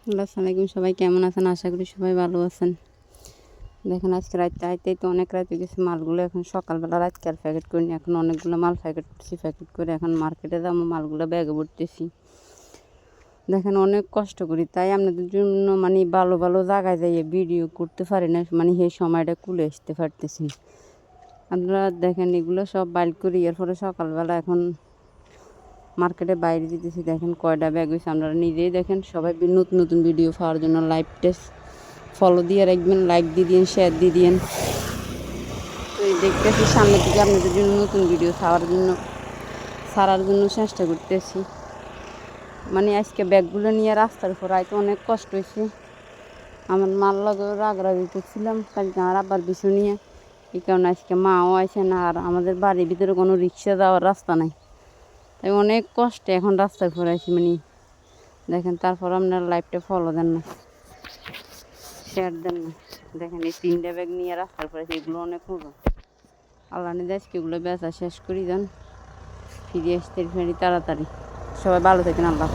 আসসালামু আলাইকুম। সবাই কেমন আছেন? আশা করি সবাই ভালো আছেন। দেখেন আজকে রাতটা আইতেই তো অনেক রাত গেছে মালগুলো। এখন সকালবেলা রাতকে আর প্যাকেট করিনি। এখন অনেকগুলো মাল প্যাকেট করছি, প্যাকেট করে এখন মার্কেটে যাব। মালগুলো ব্যাগে ভরতেছি। দেখেন অনেক কষ্ট করি। তাই আপনাদের জন্য মানে ভালো ভালো জায়গায় যাইয়ে ভিডিও করতে পারি না। মানে সেই সময়টা কুলে আসতে পারতেছি আপনারা দেখেন এগুলো সব বাইল করি। এরপরে সকালবেলা এখন মার্কেটে বাইরে দিতেছি দেখেন কয়টা ব্যাগ হয়েছে আপনারা নিজেই দেখেন, সবাই নতুন নতুন ভিডিও পাওয়ার জন্য লাইভ টেস্ট ফলো দিয়ে রাখবেন লাইক দিয়ে দিন শেয়ার দিয়ে দিন তো এই দেখতেছি, সামনে থেকে আপনাদের জন্য নতুন ভিডিও ছাড়ার জন্য ছাড়ার জন্য চেষ্টা করতেছি। মানে আজকে ব্যাগগুলো নিয়ে রাস্তার উপর আইতে অনেক কষ্ট হয়েছে আমার মাল লাগে রাগরাগি করছিলাম, কালকে আমার আবার বিছু নিয়ে। এই কারণে আজকে মাও আছে না, আর আমাদের বাড়ির ভিতরে কোনো রিক্সা যাওয়ার রাস্তা নাই। তাই অনেক কষ্টে এখন রাস্তায় পরে আছি মানে দেখেন তারপর আপনার লাইফটা ফলো দেন না শেয়ার দেন না। দেখেন এই তিনটা ব্যাগ নিয়ে রাস্তার পরে আছি, এগুলো অনেক ওজন আল্লাহ নিয়ে আজকে এগুলো বেচা শেষ করি দেন ফিরে আসতে ফেরি তাড়াতাড়ি। সবাই ভালো থাকেন আল্লাহ